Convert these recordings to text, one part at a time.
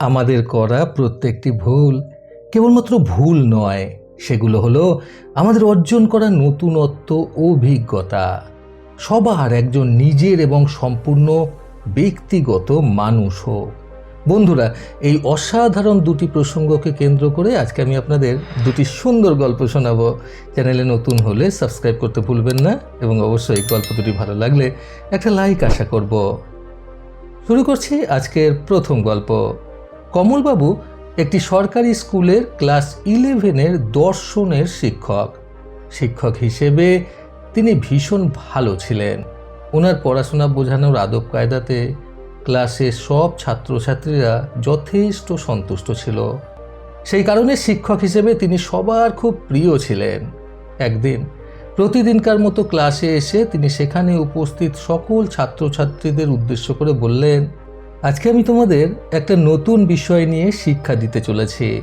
আমাদের করা প্রত্যেকটি ভুল কেবলমাত্র ভুল নয়, সেগুলো হলো আমাদের অর্জন করা নতুনত্ব, অভিজ্ঞতা। সবার একজন নিজের এবং সম্পূর্ণ ব্যক্তিগত মানুষ হোক। বন্ধুরা, এই অসাধারণ দুটি প্রসঙ্গকে কেন্দ্র করে আজকে আমি আপনাদের দুটি সুন্দর গল্প শোনাবো। চ্যানেলে নতুন হলে সাবস্ক্রাইব করতে ভুলবেন না এবং অবশ্যই গল্প দুটি ভালো লাগলে একটা লাইক আশা করব। শুরু করছি আজকের প্রথম গল্প। কমলবাবু একটি সরকারি স্কুলের ক্লাস ইলেভেনের দর্শনের শিক্ষক। শিক্ষক হিসেবে তিনি ভীষণ ভালো ছিলেন। ওনার পড়াশোনা বোঝানোর আদব কায়দাতে ক্লাসের সব ছাত্রছাত্রীরা যথেষ্ট সন্তুষ্ট ছিল। সেই কারণে শিক্ষক হিসেবে তিনি সবার খুব প্রিয় ছিলেন। একদিন প্রতিদিনকার মতো ক্লাসে এসে তিনি সেখানে উপস্থিত সকল ছাত্রছাত্রীদের উদ্দেশ্য করে বললেন আজকে আমি তোমাদের একটা নতুন বিষয় নিয়ে শিক্ষা দিতে চলেছি।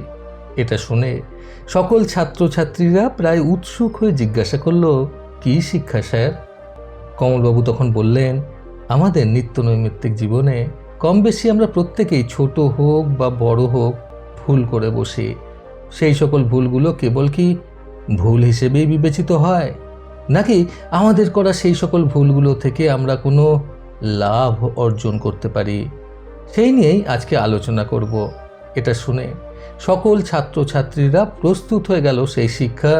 এটা শুনে সকল ছাত্রছাত্রীরা প্রায় উৎসুক হয়ে জিজ্ঞাসা করল, কী শিক্ষা, স্যার? কমলবাবু তখন বললেন, আমাদের নিত্য নৈমিত্তিক জীবনে কম বেশি আমরা প্রত্যেকেই ছোট হোক বা বড় হোক, ভুল করে বসি। সেই সকল ভুলগুলো কেবল কি ভুল হিসেবেই বিবেচিত হয়? নাকি আমাদের করা সেই সকল ভুলগুলো থেকে আমরা কোনো লাভ অর্জন করতে পারি? সেই নিয়েই আজকে আলোচনা করব। এটা শুনে সকল ছাত্রছাত্রীরা প্রস্তুত হয়ে গেল সেই শিক্ষা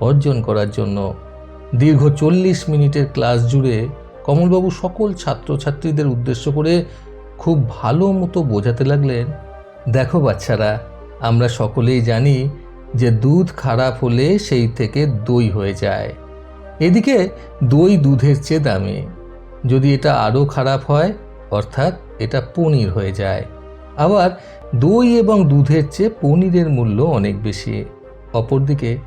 অর্জন করার জন্য। দীর্ঘ চল্লিশ মিনিটের ক্লাস জুড়ে কমলবাবু সকল ছাত্রছাত্রীদের উদ্দেশ্য করে খুব ভালো মতো বোঝাতে লাগলেন, দেখো বাচ্চারা, আমরা সকলেই জানি যে দুধ খারাপ হলে সেই থেকে দই হয়ে যায়। এদিকে দই দুধের চেয়ে দামি। যদি এটা আরও খারাপ হয় অর্থাৎ এটা পনির হয়ে যায়। আবার দই এবং দুধের চেয়ে পনিরের মূল্য অনেক বেশি। অপরদিকে,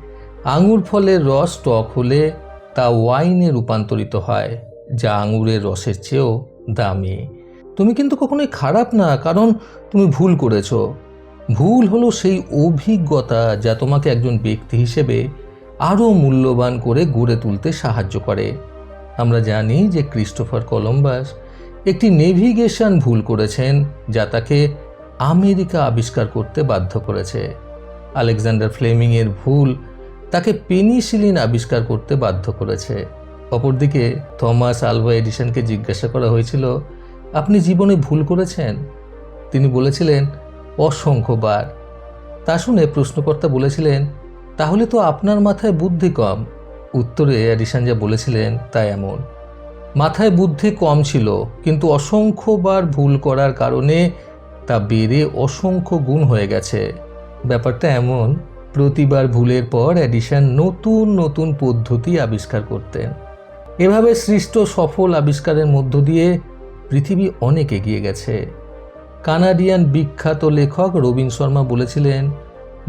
আঙুর ফলের রস টক হলে তা ওয়াইনে রূপান্তরিত হয়, যা আঙুরের রসের চেয়েও দামি। তুমি কিন্তু কখনোই খারাপ না, কারণ তুমি ভুল করেছ। ভুল হলো সেই অভিজ্ঞতা যা তোমাকে একজন ব্যক্তি হিসেবে আরও মূল্যবান করে গড়ে তুলতে সাহায্য করে। আমরা জানি যে ক্রিস্টোফার কলম্বাস একটি নেভিগেশন ভুল করেছেন যা তাকে আমেরিকা আবিষ্কার করতে বাধ্য করেছে। আলেকজান্ডার ফ্লেমিংয়ের ভুল তাকে পেনিসিলিন আবিষ্কার করতে বাধ্য করেছে। অপরদিকে থমাস আলভা এডিসনকে জিজ্ঞাসা করা হয়েছিল, আপনি জীবনে ভুল করেছেন? তিনি বলেছিলেন, অসংখ্যবার। তা শুনে প্রশ্নকর্তা বলেছিলেন, তাহলে তো আপনার মাথায় বুদ্ধি কম। উত্তরে অ্যাডিসন যা বলেছিলেন তা এমন মাথায় বুদ্ধি কম ছিল, কিন্তু অসংখ্যবার ভুল করার কারণে তা বেড়ে অসংখ্য গুণ হয়ে গেছে। ব্যাপারটা এমন, প্রতিবার ভুলের পর অ্যাডিশন নতুন নতুন পদ্ধতি আবিষ্কার করতেন। এভাবে সৃষ্ট সফল আবিষ্কারের মধ্য দিয়ে পৃথিবী অনেক এগিয়ে গেছে। কানাডিয়ান বিখ্যাত লেখক রবীন শর্মা বলেছিলেন,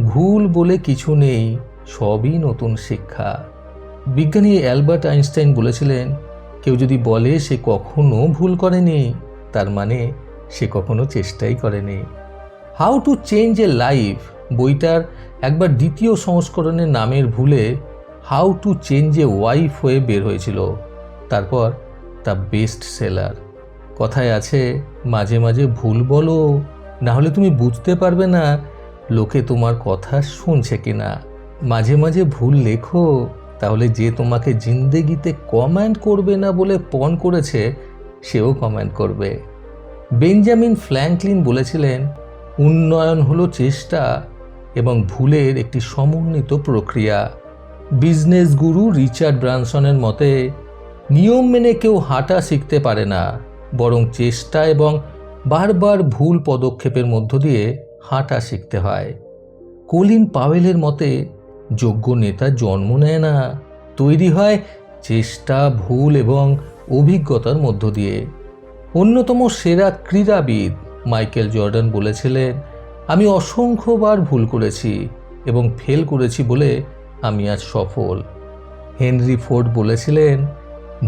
ভুল বলে কিছু নেই, সবই নতুন শিক্ষা। বিজ্ঞানী অ্যালবার্ট আইনস্টাইন বলেছিলেন কেউ যদি বলে সে কখনো ভুল করেনি, তার মানে সে কখনো চেষ্টাই করেনি। How to change a life বইটার একবার দ্বিতীয় সংস্করণের নামের ভুলে how to change a wife হয়ে বের হয়েছিল। তারপর তা বেস্ট সেলার কথায় আছে, মাঝে মাঝে ভুল বলো, না হলে তুমি বুঝতে পারবে না লোকে তোমার কথা শুনছে কিনা। মাঝে মাঝে ভুল লেখো তাহলে যে তোমাকে জিন্দেগিতে কমেন্ট করবে না বলে পণ করেছে, সেও কমেন্ট করবে। বেঞ্জামিন ফ্র্যাঙ্কলিন বলেছিলেন, উন্নয়ন হলো চেষ্টা এবং ভুলের একটি সমন্বিত প্রক্রিয়া। বিজনেস গুরু রিচার্ড ব্রানসনের মতে, নিয়ম মেনে কেউ হাঁটা শিখতে পারে না, বরং চেষ্টা এবং বারবার ভুল পদক্ষেপের মধ্য দিয়ে হাঁটা শিখতে হয়। কলিন পাওয়েলের মতে যোগ্য নেতা জন্ম নেয় না। তৈরি হয় চেষ্টা, ভুল এবং অভিজ্ঞতার মধ্য দিয়ে। অন্যতম সেরা ক্রীড়াবিদ মাইকেল জর্ডান বলেছিলেন, আমি অসংখ্যবার ভুল করেছি এবং ফেল করেছি বলে আমি আজ সফল। হেনরি ফোর্ড বলেছিলেন,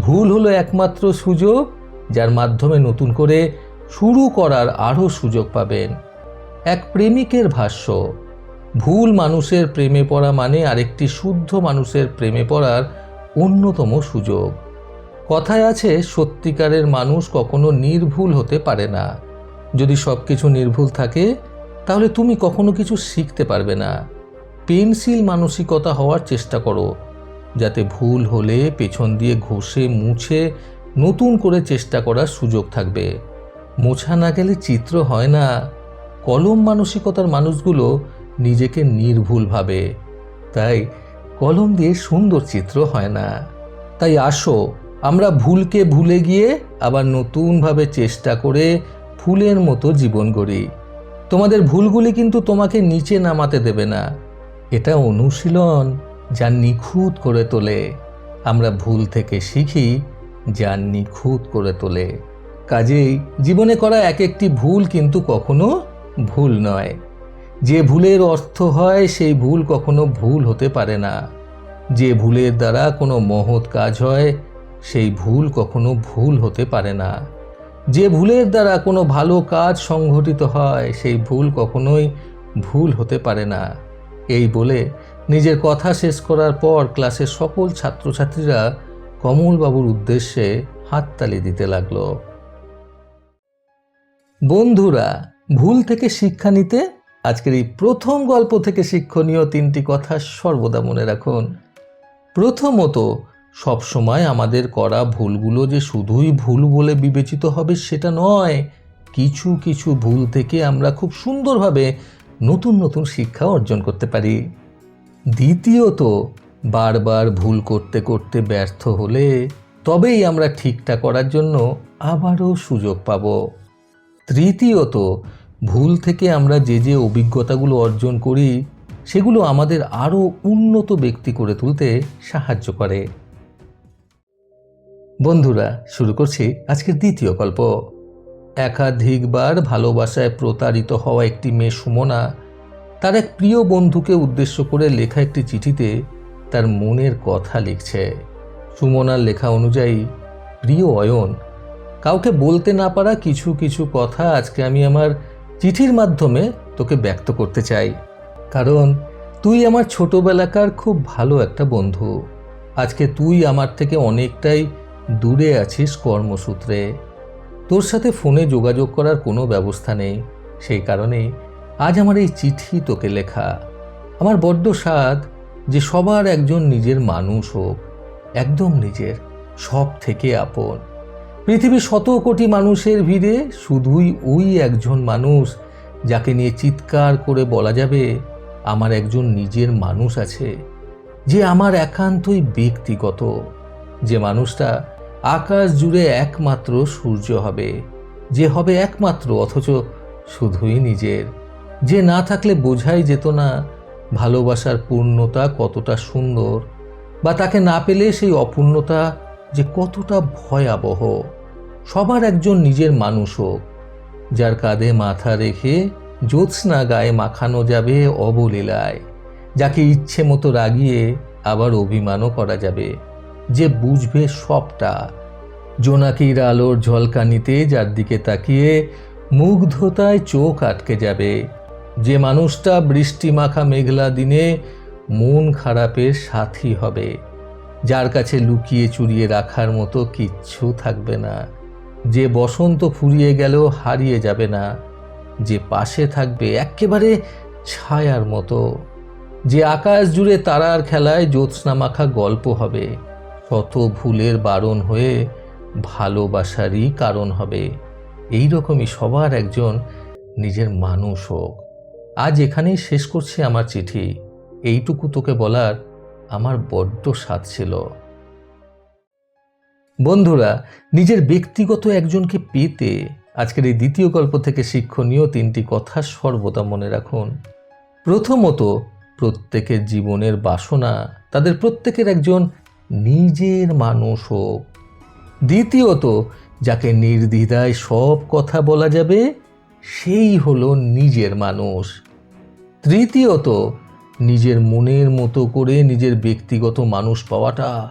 ভুল হলো একমাত্র সুযোগ যার মাধ্যমে নতুন করে শুরু করার আরও সুযোগ পাবেন। এক প্রেমিকের ভাষ্য ভুল মানুষের প্রেমে পড়া মানে আরেকটি শুদ্ধ মানুষের প্রেমে পড়ার অন্যতম সুযোগ। কথায় আছে, সত্যিকারের মানুষ কখনো নির্ভুল হতে পারে না। যদি সব কিছু নির্ভুল থাকে, তাহলে তুমি কখনো কিছু শিখতে পারবে না। পেন্সিল মানসিকতা হওয়ার চেষ্টা করো, যাতে ভুল হলে পেছন দিয়ে ঘষে মুছে নতুন করে চেষ্টা করার সুযোগ থাকবে। মোছা না গেলে চিত্র হয় না। কলম মানসিকতার মানুষগুলো নিজেকে নির্ভুল ভাবে তাই কলম দিয়ে সুন্দর চিত্র হয় না। তাই আসো, আমরা ভুলকে ভুলে গিয়ে আবার নতুনভাবে চেষ্টা করে ফুলের মতো জীবন গড়ি। তোমাদের ভুলগুলি কিন্তু তোমাকে নিচে নামাতে দেবে না। এটা অনুশীলন যা নিখুঁত করে তোলে। আমরা ভুল থেকে শিখি যা নিখুঁত করে তোলে। কাজেই জীবনে করা এক একটি ভুল কিন্তু কখনো ভুল নয়। যে ভুলের অর্থ হয়, সেই ভুল কখনো ভুল হতে পারে না। যে ভুলের দ্বারা কোনো মহৎ কাজ হয়, সেই ভুল কখনো ভুল হতে পারে না। যে ভুলের দ্বারা কোনো ভালো কাজ সংঘটিত হয়, সেই ভুল কখনোই ভুল হতে পারে না। এই বলে নিজের কথা শেষ করার পর ক্লাসের সকল ছাত্রছাত্রীরা কমলবাবুর উদ্দেশ্যে হাততালি দিতে লাগল। বন্ধুরা, ভুল থেকে শিক্ষা নিতে আজকের এই প্রথম গল্প থেকে শিক্ষণীয় তিনটি কথা সর্বদা মনে রাখুন। প্রথমত, সবসময় আমাদের করা ভুলগুলো যে শুধুই ভুল বলে বিবেচিত হবে সেটা নয়। কিছু কিছু ভুল থেকে আমরা খুব সুন্দরভাবে নতুন নতুন শিক্ষা অর্জন করতে পারি। দ্বিতীয়ত, বারবার ভুল করতে করতে ব্যর্থ হলে তবেই আমরা ঠিকটা করার জন্য আবারও সুযোগ পাব। তৃতীয়ত ভুল থেকে আমরা যে যে অভিজ্ঞতাগুলো অর্জন করি, সেগুলো আমাদের আরও উন্নত ব্যক্তি করে তুলতে সাহায্য করে। বন্ধুরা, শুরু করছি আজকের দ্বিতীয় গল্প। একাধিকবার ভালোবাসায় প্রতারিত হওয়া একটি মেয়ে সুমনা, তার এক প্রিয় বন্ধুকে উদ্দেশ্য করে লেখা একটি চিঠিতে তার মনের কথা লিখছে। সুমনার লেখা অনুযায়ী, প্রিয় অয়ন, কাউকে বলতে না পারা কিছু কিছু কথা আজকে আমি আমার চিঠির মাধ্যমে তোকে ব্যক্ত করতে চাই। কারণ তুই আমার ছোটবেলাকার খুব ভালো একটা বন্ধু। আজকে তুই আমার থেকে অনেকটাই দূরে আছিস কর্মসূত্রে। তোর সাথে ফোনে যোগাযোগ করার কোনো ব্যবস্থা নেই। সেই কারণেই আজ আমার এই চিঠি তোকে লেখা। আমার বড্ড স্বাদ যে সবার একজন নিজের মানুষ হোক, একদম নিজের সব থেকে আপন। পৃথিবীর শত কোটি মানুষের ভিড়ে শুধুই ওই একজন মানুষ, যাকে নিয়ে চিৎকার করে বলা যাবে, আমার একজন নিজের মানুষ আছে, যে আমার একান্তই ব্যক্তিগত, যে মানুষটা আকাশ জুড়ে একমাত্র সূর্য হবে, যে হবে একমাত্র অথচ শুধুই নিজের, যে না থাকলে বোঝাই যেত না ভালোবাসার পূর্ণতা কতটা সুন্দর, বা তাকে না পেলে সেই অপূর্ণতা যে কতটা ভয়াবহ। সবার একজন নিজের মানুষ হোক, যার কাঁধে মাথা রেখে জ্যোৎস্না গায়ে মাখানো যাবে অবলীলায়, যাকে ইচ্ছে মতো রাগিয়ে আবার অভিমানও করা যাবে। যে বুঝবে সবটা। জোনাকির আলোর ঝলকানিতে যার দিকে তাকিয়ে মুগ্ধতায় চোখ আটকে যাবে। যে মানুষটা বৃষ্টি মাখা মেঘলা দিনে মন খারাপের সাথী হবে। যার কাছে লুকিয়ে চুরিয়ে রাখার মতো কিচ্ছু থাকবে না। যে বসন্ত ফুরিয়ে গেলেও হারিয়ে যাবে না, যে পাশে থাকবে একেবারে ছায়ার মতো, যে আকাশ জুড়ে তারার খেলায় জ্যোৎস্না মাখা গল্প হবে, শত ভুলের বারণ হয়ে ভালোবাসারই কারণ হবে। এই রকমই সবার একজন নিজের মানুষ হোক। আজ এখানেই শেষ করছি আমার চিঠি। এইটুকু তোকে বলার আমার বড্ড স্বাদ ছিল। বন্ধুরা, নিজের ব্যক্তিগত একজনকে পেতে আজকের এই দ্বিতীয় গল্প থেকে শিক্ষণীয় তিনটি কথা সর্বদা মনে রাখুন। প্রথমত, প্রত্যেকের জীবনের বাসনা তাদের প্রত্যেকের একজন নিজের মানুষ হোক। দ্বিতীয়ত, যাকে নির্দ্বিধায় সব কথা বলা যাবে, সেই হলো নিজের মানুষ। তৃতীয়ত, নিজের মনের মতো করে নিজের ব্যক্তিগত মানুষ পাওয়াটা